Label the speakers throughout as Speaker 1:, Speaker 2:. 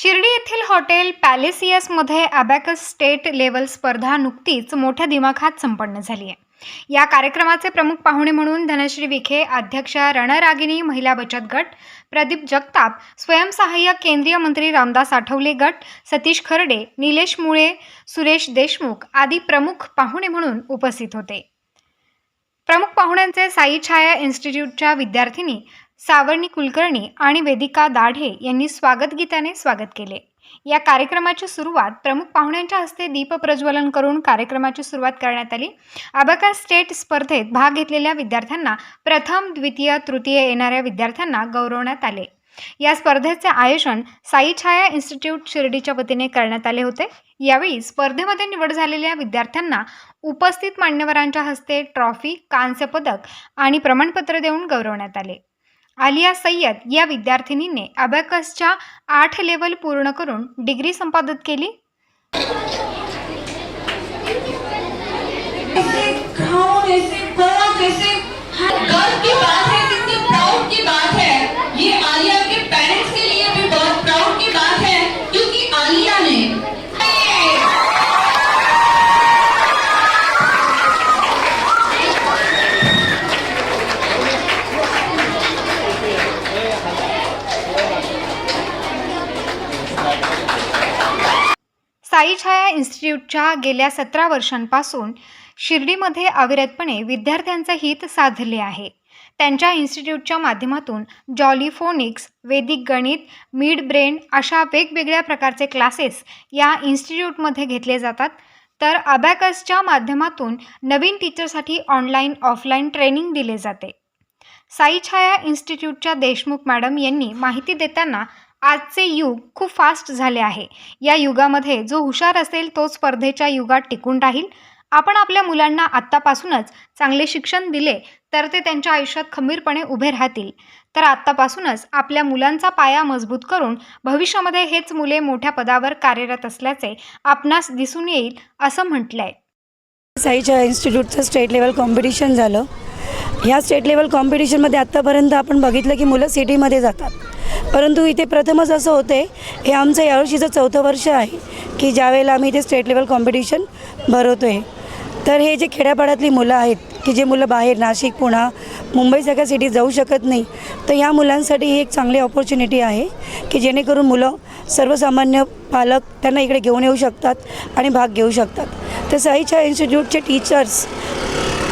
Speaker 1: शिर्डी येथील हॉटेल पॅलेसियसमध्ये abacus state level स्पर्धा नुकतीच मोठ्या दिमाखात संपन्न झाली आहे. या कार्यक्रमाचे प्रमुख पाहुणे म्हणून धनश्री विखे अध्यक्षा रणरागिनी महिला बचत गट प्रदीप जगताप स्वयंसहाय्यक केंद्रीय मंत्री रामदास आठवले गट सतीश खर्डे निलेश मुळे सुरेश देशमुख आदी प्रमुख पाहुणे म्हणून उपस्थित होते. प्रमुख पाहुण्यांचे साई छाया इन्स्टिट्यूटच्या विद्यार्थिनी सावर्णी कुलकर्णी आणि वेदिका दाढे यांनी स्वागत गीताने स्वागत केले. या कार्यक्रमाची सुरुवात प्रमुख पाहुण्यांच्या हस्ते दीप प्रज्वलन करून कार्यक्रमाची सुरुवात करण्यात आली. अबॅका स्टेट स्पर्धेत भाग घेतलेल्या विद्यार्थ्यांना प्रथम द्वितीय तृतीय येणाऱ्या विद्यार्थ्यांना गौरवण्यात आले. या स्पर्धेचे आयोजन साई छाया इन्स्टिट्यूट शिर्डीच्या वतीने करण्यात आले होते. यावेळी स्पर्धेमध्ये निवड झालेल्या विद्यार्थ्यांना उपस्थित मान्यवरांच्या हस्ते ट्रॉफी कांस्य पदक आणि प्रमाणपत्र देऊन गौरवण्यात आले. आलिया सय्यद या विद्यार्थिनीने अबॅकसच्या आठ लेवल पूर्ण करून डिग्री संपादित केली? इन्स्टिट्यूटच्या गेल्या सतरा वर्षांपासून शिर्डीमध्ये अविरतपणे विद्यार्थ्यांचे हित साधले आहे. त्यांच्या इन्स्टिट्यूटच्या माध्यमातून जॉलिफोनिक्स वेदिक वैदिक गणित मिड ब्रेन अशा वेगवेगळ्या प्रकारचे क्लासेस या इन्स्टिट्यूटमध्ये घेतले जातात. तर अबॅकसच्या माध्यमातून नवीन टीचरसाठी ऑनलाईन ऑफलाईन ट्रेनिंग दिले जाते. साई छाया इन्स्टिट्यूटच्या देशमुख मॅडम यांनी माहिती देताना आजचे युग खूप फास्ट झाले आहे. या युगामध्ये जो हुशार असेल तो स्पर्धेच्या युगात टिकून राहील. आपण आपल्या मुलांना आत्तापासूनच चांगले शिक्षण दिले तर ते त्यांच्या आयुष्यात खंबीरपणे उभे राहतील. तर आत्तापासूनच आपल्या मुलांचा पाया मजबूत करून भविष्यामध्ये हेच मुले मोठ्या पदावर कार्यरत असल्याचे आपणास दिसून येईल असं म्हटलं आहे
Speaker 2: साईच्या इन्स्टिट्यूटचं स्टेट लेवल कॉम्पिटिशन झालं. ह्या स्टेट लेवल कॉम्पिटिशनमध्ये आत्तापर्यंत आपण बघितलं की मुलं सिटीमध्ये जातात. परंतु इथे प्रथमच असं होते हे आमचं यावर्षीचं चौथं वर्ष आहे की ज्यावेळेला आम्ही इथे स्टेट लेवल कॉम्पिटिशन भरवतो आहे तर हे जे खेड्यापाड्यातली मुलं आहेत की जे मुलं बाहेर नाशिक पुणा मुंबईसारख्या सिटीत जाऊ शकत नाही तर या मुलांसाठी ही एक चांगली ऑपॉर्च्युनिटी आहे की जेणेकरून मुलं सर्वसामान्य पालक त्यांना इकडे घेऊन येऊ शकतात आणि भाग घेऊ शकतात. तर साईच्या इन्स्टिट्यूटचे टीचर्स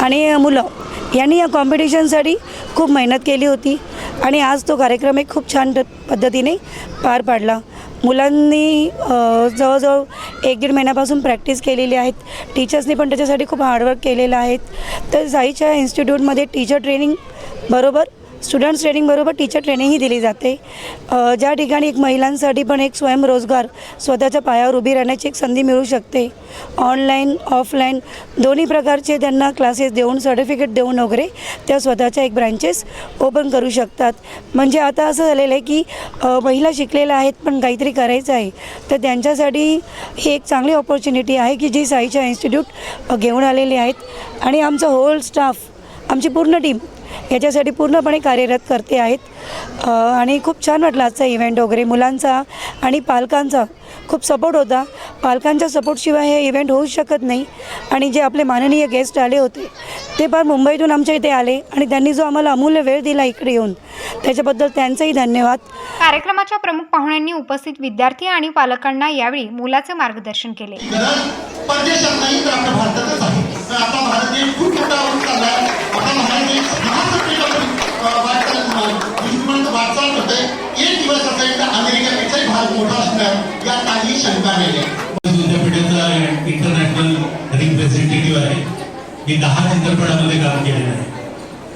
Speaker 2: आणि मुलं यांनी या कॉम्पिटिशनसाठी खूप मेहनत केली होती. आणि आज तो कार्यक्रम एक खूप छान पद्धतीने पार पाडला. मुलांनी जवळजवळ एक दीड महिन्यापासून प्रॅक्टिस केलेली आहेत. टीचर्सनी पण त्याच्यासाठी खूप हार्डवर्क केलेलं आहेत. तर साईच्या इन्स्टिट्यूटमध्ये टीचर ट्रेनिंग बरोबर स्टुडंट्स ट्रेनिंगबरोबर टीचर ट्रेनिंगही दिली जाते. ज्या ठिकाणी एक महिलांसाठी पण एक स्वयंरोजगार स्वतःच्या पायावर उभी राहण्याची एक संधी मिळू शकते. ऑनलाईन ऑफलाईन दोन्ही प्रकारचे त्यांना क्लासेस देऊन सर्टिफिकेट देऊन वगैरे त्या स्वतःच्या एक ब्रँचेस ओपन करू शकतात. म्हणजे आता असं झालेलं आहे की महिला शिकलेल्या आहेत पण काहीतरी करायचं आहे. तर त्यांच्यासाठी ही एक चांगली ऑपॉर्च्युनिटी आहे की जी साईच्या इन्स्टिट्यूट घेऊन आलेली आहेत. आणि आमचा होल स्टाफ आमची पूर्ण टीम याच्यासाठी पूर्णपणे कार्यरत करते आहेत. आणि खूप छान वाटलं आजचा इव्हेंट वगैरे. मुलांचा आणि पालकांचा खूप सपोर्ट होता. पालकांच्या सपोर्टशिवाय हे इव्हेंट होऊच शकत नाही. आणि जे आपले माननीय गेस्ट आले होते ते फार मुंबईतून आमच्या इथे आले आणि त्यांनी जो आम्हाला अमूल्य वेळ दिला इकडे येऊन त्याच्याबद्दल त्यांचंही धन्यवाद.
Speaker 1: कार्यक्रमाच्या प्रमुख पाहुण्यांनी उपस्थित विद्यार्थी आणि पालकांना यावेळी मुलाचे मार्गदर्शन केले.
Speaker 3: भारत मोठा असणार यात काही शंका नाही.
Speaker 4: विद्यापीठाचा इंटरनॅशनल रिप्रेझेंटेटिव्ह आहे. मी दहा चित्रपटामध्ये काम केलेलं आहे.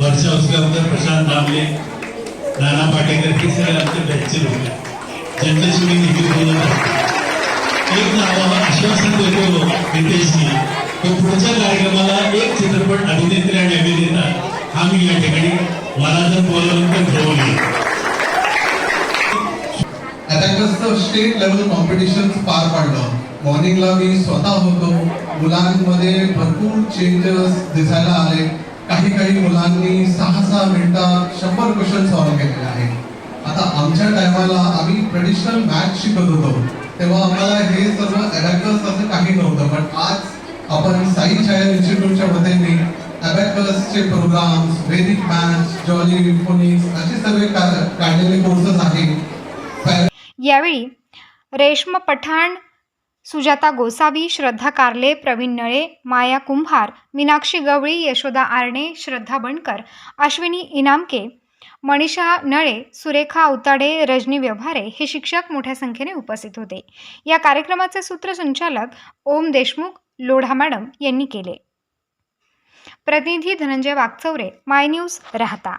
Speaker 4: वर्षा उसगावकर प्रशांत दामले नाना पाटेकर हे सगळे आमचे बॅचचे लोक आहेत. ज्यांच्याशी मी निधी बोलत असतो एक नावावर आश्वासन देतो नितेशजी तो पुढच्या कार्यक्रमाला एक चित्रपट अभिनेत्री आणि अभिनेता हा मी या ठिकाणी मला जर बोलवलं
Speaker 5: स्टेट लेवल कॉम्पिटिशन पार पाडलं. मॉर्निंगला मी स्वतः होतो. मुलांमध्ये भरपूर चेंजेस दिसायला आले. काही काही मुलांनी सहा सहा मिनिटात शंभर क्वेश्चन सॉल्व्ह केलेले आहे आता आमच्या टायमाला आम्ही ट्रेडिशनल मॅथ शिकत होतो. तेव्हा आम्हाला हे सर्व अबॅकस असं काही नव्हतं. पण आज आपण साई छाया इन्स्टिट्यूटच्या वतीने अबॅकसचे programmes Vedic maths jolly phonics असे सगळे काढलेले कोर्सेस आहेत.
Speaker 1: यावेळी रेश्म पठाण सुजाता गोसावी श्रद्धा कार्ले प्रवीण नळे माया कुंभार मीनाक्षी गवळी यशोदा आरणे श्रद्धा बनकर अश्विनी इनामके मनीषा नळे सुरेखा अवताडे रजनी व्यवहारे हे शिक्षक मोठ्या संख्येने उपस्थित होते. या कार्यक्रमाचे सूत्रसंचालक ओम देशमुख लोढा मॅडम यांनी केले. प्रतिनिधी धनंजय वागचौरे माय न्यूज राहता.